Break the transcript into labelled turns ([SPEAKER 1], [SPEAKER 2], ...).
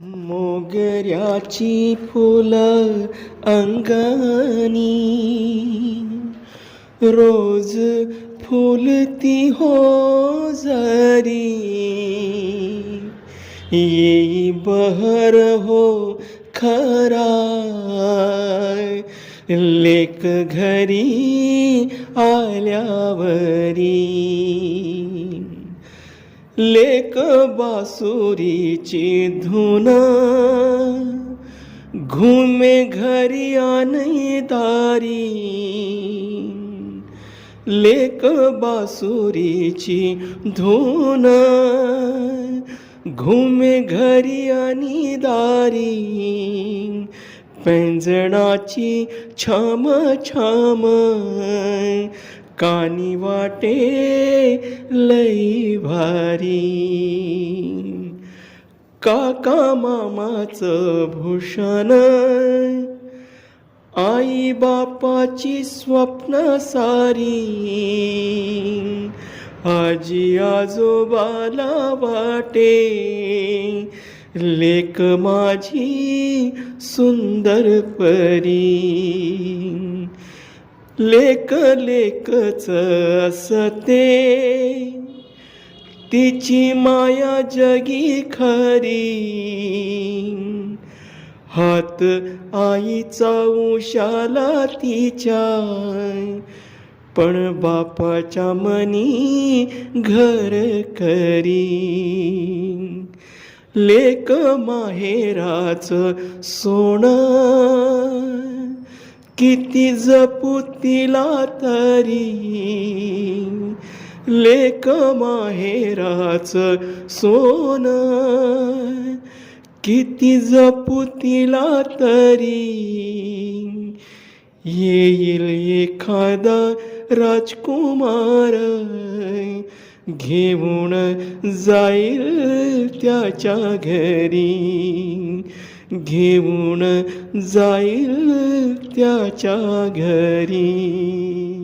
[SPEAKER 1] मोगऱ्याची फुलं अंगणी. रोज फुलती हो जरी. येई बहर हो खरा. लेक घरी आल्यावरी. लेक बासुरीची धुन घुमे घरी आणि दारी लेक बासुरीची धुन घुमे घरी आणि दारी पेंजणाची छाम छाम कानी वाटे लई भारी. काका मामाचं भूषण आई बापाची स्वप्न सारी. आजी आजोबाला वाटे लेक माझी सुंदर परी. लेक लेखच असते. तिची माया जगी खरी. हात आईचा उशाला तिच्या पण बापाच्या मनी घर करी. लेक माहेराच सोनं किती जपू तिला तरी. लेक माहेराच सोन. किती जपू तिला तरी. येईल एखादा राजकुमार घेऊन जाईल त्याच्या घरी. घेऊन जाईल त्याच्या घरी.